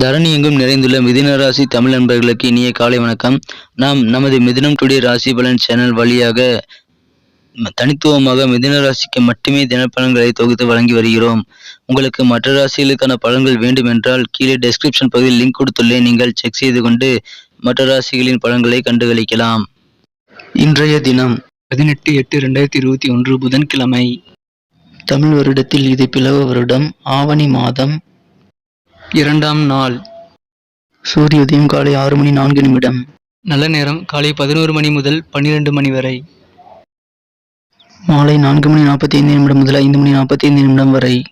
தரணி எங்கும் நிறைந்துள்ள மிதின ராசி தமிழ் நண்பர்களுக்கு இனிய காலை வணக்கம். நாம் நமது மிதினம் டுடே ராசி பலன் சேனல் வழியாக தனித்துவமாக மிதின ராசிக்கு மட்டுமே தினப்பலன்களை தொகுத்து வழங்கி வருகிறோம். உங்களுக்கு மற்ற ராசிகளுக்கான பலன்கள் வேண்டும் என்றால் கீழே டெஸ்கிரிப்ஷன் பகுதியில் லிங்க் கொடுத்துள்ளேன். நீங்கள் செக் செய்து கொண்டு மற்ற ராசிகளின் பலன்களை கண்டுகளிக்கலாம். இன்றைய தினம் பதினெட்டு எட்டு ரெண்டாயிரத்தி இருபத்தி ஒன்று புதன்கிழமை. தமிழ் வருடத்தில் இது பிளவ வருடம். ஆவணி மாதம் இரண்டாம் நாள். சூரிய உதயம் காலை ஆறு மணி நான்கு நிமிடம். நல்ல நேரம் காலை பதினோரு மணி முதல் பன்னிரண்டு மணி வரை. மாலை நான்கு மணி நாற்பத்தி ஐந்து நிமிடம் முதல் ஐந்து மணி நாற்பத்தி ஐந்து நிமிடம் வரை.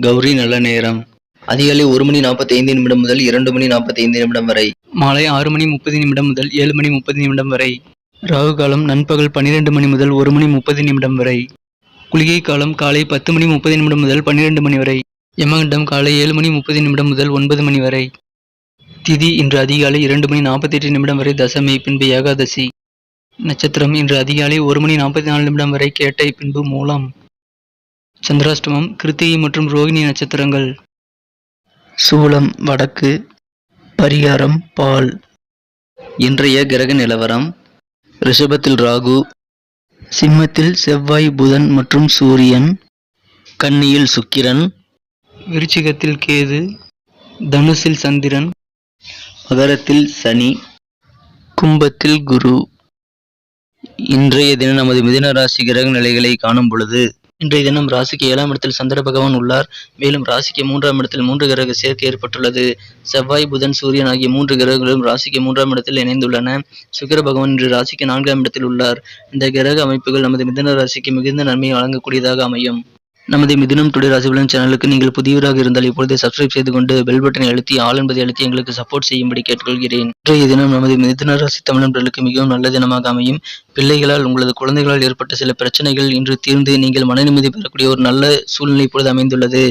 கௌரி நல்ல நேரம். அதிகாலை ஒரு மணி நாற்பத்தி ஐந்து நிமிடம் முதல் இரண்டு மணி நாற்பத்தி ஐந்து நிமிடம் வரை. மாலை ஆறு மணி முப்பது நிமிடம் முதல் ஏழு மணி முப்பது நிமிடம் வரை. ராகு காலம் நண்பகல் பன்னிரண்டு மணி முதல் ஒரு மணி முப்பது நிமிடம் வரை. குளிகை காலம் காலை பத்து மணி முப்பது நிமிடம் முதல் பன்னிரண்டு மணி வரை. யமகண்டம் காலை ஏழு மணி முப்பது நிமிடம் முதல் ஒன்பது மணி வரை. திதி இன்று அதிகாலை இரண்டு மணி நாற்பத்தி எட்டு நிமிடம் வரை தசமி பின்பு ஏகாதசி. நட்சத்திரம் இன்று அதிகாலை ஒரு மணி நாற்பத்தி நாலு நிமிடம் வரை கேட்டை பின்பு மூலம். சந்திராஷ்டமம் கிருத்திகை மற்றும் ரோகிணி நட்சத்திரங்கள். சூலம் வடக்கு. பரிகாரம் பால். இன்றைய கிரக நிலவரம் ரிஷபத்தில் ராகு. சிம்மத்தில் செவ்வாய் புதன் மற்றும் சூரியன். கன்னியில் சுக்கிரன். விருச்சிகத்தில் கேது தனுசில் சந்திரன் மகரத்தில் சனி கும்பத்தில் குரு. இன்றைய தினம் நமது மிதன ராசி கிரக நிலைகளை காணும் பொழுது இன்றைய தினம் ராசிக்கு ஏழாம் இடத்தில் சந்திர பகவான் உள்ளார். மேலும் ராசிக்கு மூன்றாம் இடத்தில் மூன்று கிரக சேர்க்கை ஏற்பட்டுள்ளது. செவ்வாய் புதன் சூரியன் ஆகிய மூன்று கிரகங்களும் ராசிக்கு மூன்றாம் இடத்தில் இணைந்துள்ளன. சுக்கிர பகவான் இன்று ராசிக்கு நான்காம் இடத்தில் உள்ளார். இந்த கிரக அமைப்புகள் நமது மிதன ராசிக்கு மிகுந்த நன்மையை வழங்கக்கூடியதாக அமையும். நமது மிதுனம் டுடே ராசிபலன் சேனலுக்கு நீங்கள் புதியவராக இருந்தால் இப்பொழுதே சப்ஸ்கிரைப் செய்து கொண்டு பெல் பட்டனை அழுத்தி ஆள் என்பதை அழுத்தி எங்களுக்கு சப்போர்ட் செய்யும்படி கேட்டுக்கொள்கிறேன். இன்றைய தினம் நமது மிதுன ராசி தமிழர்களுக்கு மிகவும் நல்ல தினமாக அமையும். பிள்ளைகளால் உங்களது குழந்தைகளால் ஏற்பட்ட சில பிரச்சனைகள் இன்று தீர்ந்து நீங்கள் மன நிம்மதி பெறக்கூடிய ஒரு நல்ல சூழ்நிலை இப்பொழுது அமைந்துள்ளது.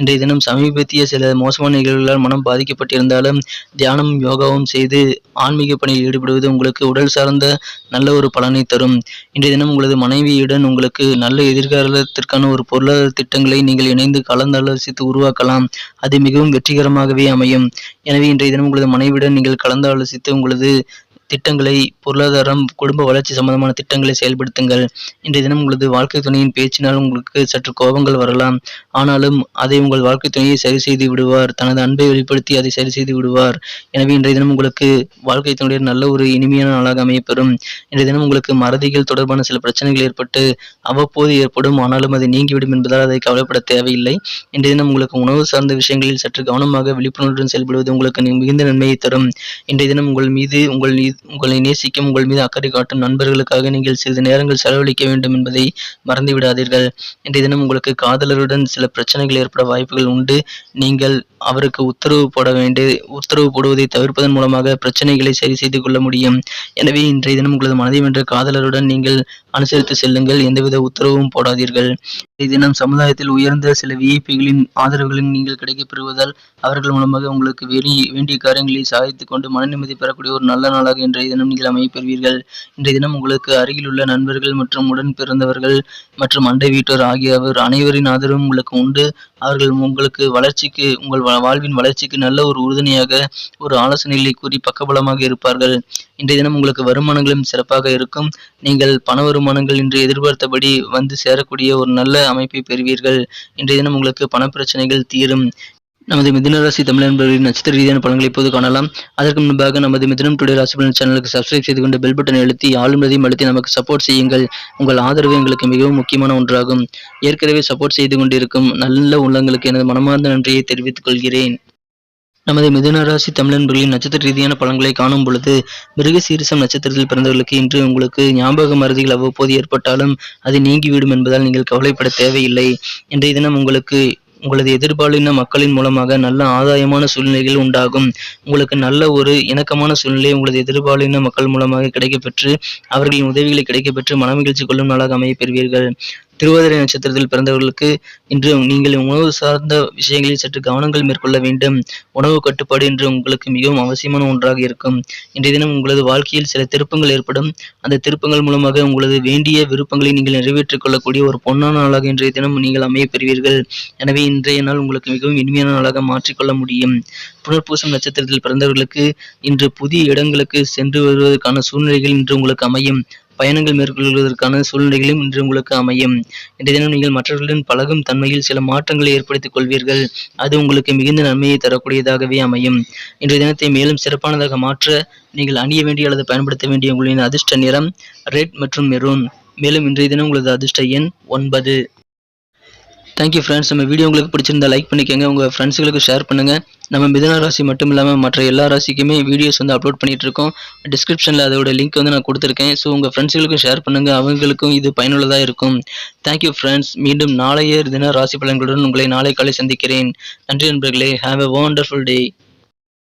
இன்றைய தினம் சமீபத்திய சில மோசமான நிகழ்வுகளால் மனம் பாதிக்கப்பட்டிருந்தாலும் தியானம் யோகாவும் செய்து ஆன்மீக பணியில் ஈடுபடுவது உங்களுக்கு உடல் சார்ந்த நல்ல ஒரு பலனை தரும். இன்றைய தினம் உங்களது மனைவியுடன் உங்களுக்கு நல்ல எதிர்காலத்திற்கான ஒரு பொருளாதார திட்டங்களை நீங்கள் இணைந்து கலந்தாலோசித்து உருவாக்கலாம். அது மிகவும் வெற்றிகரமாகவே அமையும். எனவே இன்றைய தினம் உங்களது மனைவியுடன் நீங்கள் கலந்தாலோசித்து உங்களது திட்டங்களை பொருளாதாரம் குடும்ப வளர்ச்சி சம்பந்தமான திட்டங்களை செயல்படுத்துங்கள். இன்றைய தினம் உங்களது வாழ்க்கை துணையின் பேச்சினால் உங்களுக்கு சற்று கோபங்கள் வரலாம். ஆனாலும் அதை உங்கள் வாழ்க்கை துணையை சரி செய்து விடுவார். தனது அன்பை வெளிப்படுத்தி அதை சரி செய்து விடுவார். எனவே இன்றைய தினம் உங்களுக்கு வாழ்க்கை துணையின் நல்ல ஒரு இனிமையான நாளாக அமையப்பெறும். இன்றைய தினம் உங்களுக்கு மறதிகள் தொடர்பான சில பிரச்சனைகள் ஏற்பட்டு அவ்வப்போது ஏற்படும். ஆனாலும் அது நீங்கிவிடும் என்பதால் அதை கவலைப்பட தேவையில்லை. இன்றைய தினம் உங்களுக்கு உணவு சார்ந்த விஷயங்களில் சற்று கவனமாக விழிப்புணர்வுடன் செயல்படுவது உங்களுக்கு மிகுந்த நன்மையை தரும். இன்றைய தினம் உங்கள் மீது உங்கள் உங்களை நேசிக்கும் உங்கள் மீது அக்கறை காட்டும் நண்பர்களுக்காக நீங்கள் சிறிது நேரங்கள் செலவழிக்க வேண்டும் என்பதை மறந்து விடாதீர்கள் இன்றைய தினம் உங்களுக்கு காதலருடன் சில பிரச்சனைகள் ஏற்பட வாய்ப்புகள் உண்டு. நீங்கள் அவருக்கு உத்தரவு போட வேண்டிய உத்தரவு போடுவதை தவிர்ப்பதன் மூலமாக பிரச்சனைகளை சரி செய்து கொள்ள முடியும். எனவே இன்றைய தினம் உங்களது மனதை வென்ற காதலருடன் நீங்கள் அனுசரித்து செல்லுங்கள். எந்தவித உத்தரவும் போடாதீர்கள். இன்றைய தினம் சமுதாயத்தில் உயர்ந்த சில விஐபிகளின் ஆதரவுகளின் நீங்கள் கிடைக்கப்பெறுவதால் அவர்கள் மூலமாக உங்களுக்கு வேண்டிய வேண்டிய காரியங்களை சாதித்துக் கொண்டு மன நிம்மதி பெறக்கூடிய ஒரு நல்ல நாளாக இன்றைய தினம் நீங்கள் அமைய பெறுவீர்கள் இன்றைய தினம் உங்களுக்கு அருகிலுள்ள நண்பர்கள் மற்றும் உடன் பிறந்தவர்கள் மற்றும் அண்டை வீட்டோர் ஆகியவர் அனைவரின் ஆதரவும் உங்களுக்கு உண்டு. அவர்கள் உங்களுக்கு வளர்ச்சிக்கு உங்கள் வாழ்வின் வளர்ச்சிக்கு நல்ல ஒரு உறுதுணையாக ஒரு ஆலோசனைகளை கூறி பக்கபலமாக இருப்பார்கள். இன்றைய தினம் உங்களுக்கு வருமானங்களும் சிறப்பாக இருக்கும். நீங்கள் பண வருமானங்கள் இன்று எதிர்பார்த்தபடி வந்து சேரக்கூடிய ஒரு நல்ல அமைப்பை பெறுவீர்கள். இன்றைய தினம் உங்களுக்கு பண பிரச்சனைகள் தீரும். நமது மிதுன ராசி தமிழ் நண்பர்களின் நட்சத்திர ரீதியான பலன்களை இப்போது காணலாம். அதற்கு முன்பாக நமது மிதுனம் டுடே ராசி பலன் சேனலுக்கு சப்ஸ்கிரைப் செய்து கொண்டு பெல் பட்டனை அழுத்தி ஆளுநரையும் அழுத்தி நமக்கு சப்போர்ட் செய்யுங்கள். உங்கள் ஆதரவு எங்களுக்கு மிகவும் முக்கியமான ஒன்றாகும். ஏற்கனவே சப்போர்ட் செய்து கொண்டிருக்கும் நல்ல உள்ளங்களுக்கு எனது மனமார்ந்த நன்றியை தெரிவித்துக் கொள்கிறேன். நமது மிதுன ராசி தமிழன்பர்களின் நட்சத்திர ரீதியான பலன்களை காணும் பொழுது மிருகசீரிசம் நட்சத்திரத்தில் பிறந்தவர்களுக்கு இன்று உங்களுக்கு ஞாபக மருதிகள் அவ்வப்போது ஏற்பட்டாலும் அது நீங்கிவிடும் என்பதால் நீங்கள் கவலைப்பட தேவையில்லை. இன்றைய தினம் உங்களுக்கு உங்களது எதிர்பாலின மக்களின் மூலமாக நல்ல ஆதாயமான சூழ்நிலைகள் உண்டாகும். உங்களுக்கு நல்ல ஒரு இணக்கமான சூழ்நிலை உங்களது எதிர்பாலின மக்கள் மூலமாக கிடைக்கப்பெற்று அவர்களின் உதவிகளை கிடைக்கப்பெற்று மனமகிழ்ச்சி கொள்ளும் நாளாக அமைய பெறுவீர்கள். திருவாதிரை நட்சத்திரத்தில் பிறந்தவர்களுக்கு இன்று நீங்கள் உணவு சார்ந்த விஷயங்களில் சற்று கவனங்கள் மேற்கொள்ள வேண்டும். உணவு கட்டுப்பாடு இன்று உங்களுக்கு மிகவும் அவசியமான ஒன்றாக இருக்கும். இன்றைய தினம் உங்களது வாழ்க்கையில் சில திருப்பங்கள் ஏற்படும். அந்த திருப்பங்கள் மூலமாக உங்களது வேண்டிய விருப்பங்களை நீங்கள் நிறைவேற்றிக் கொள்ளக்கூடிய ஒரு பொன்னான நாளாக இன்றைய தினம் நீங்கள் அமைய பெறுவீர்கள். எனவே இன்றைய நாள் உங்களுக்கு மிகவும் இனிமையான நாளாக மாற்றிக்கொள்ள முடியும். புனர்பூசம் நட்சத்திரத்தில் பிறந்தவர்களுக்கு இன்று புதிய இடங்களுக்கு சென்று வருவதற்கான சூழ்நிலைகள் இன்று உங்களுக்கு அமையும். பயணங்கள் மேற்கொள்வதற்கான சூழ்நிலைகளும் இன்று உங்களுக்கு அமையும். இன்றைய தினம் நீங்கள் மற்றவர்களுடன் பழகும் தன்மையில் சில மாற்றங்களை ஏற்படுத்திக் கொள்வீர்கள். அது உங்களுக்கு மிகுந்த நன்மையை தரக்கூடியதாகவே அமையும். இன்றைய தினத்தை மேலும் சிறப்பானதாக மாற்ற நீங்கள் அணிய வேண்டிய அல்லது பயன்படுத்த வேண்டிய உங்களின் அதிர்ஷ்ட நிறம் ரெட் மற்றும் மெரூன் மேலும் இன்றைய தினம் உங்களது அதிர்ஷ்ட எண் ஒன்பது. தேங்க்யூ ஃப்ரெண்ட்ஸ் நம்ம வீடியோ உங்களுக்கு பிடிச்சிருந்தா லைக் பண்ணிக்கோங்க. உங்கள் ஃப்ரெண்ட்ஸுகளுக்கு ஷேர் பண்ணுங்கள் நம்ம மிதன ராசி மட்டும் இல்லாமல் மற்ற எல்லா ராசிக்குமே வீடியோஸ் வந்து அப்லோட் பண்ணிகிட்டு இருக்கோம். டிஸ்கிரிப்ஷனில் அதோட லிங்க் வந்து நான் கொடுத்துருக்கேன். ஸோ உங்கள் ஃப்ரெண்ட்ஸுகளுக்கும் ஷேர் பண்ணுங்கள் அவங்களுக்கும் இது பயனுள்ளதாக இருக்கும். தேங்க்யூ ஃப்ரெண்ட்ஸ் மீண்டும் நாளைய தின ராசி பலன்களுடன் உங்களை நாளை காலை சந்திக்கிறேன். நன்றி நண்பர்களே. Have a wonderful day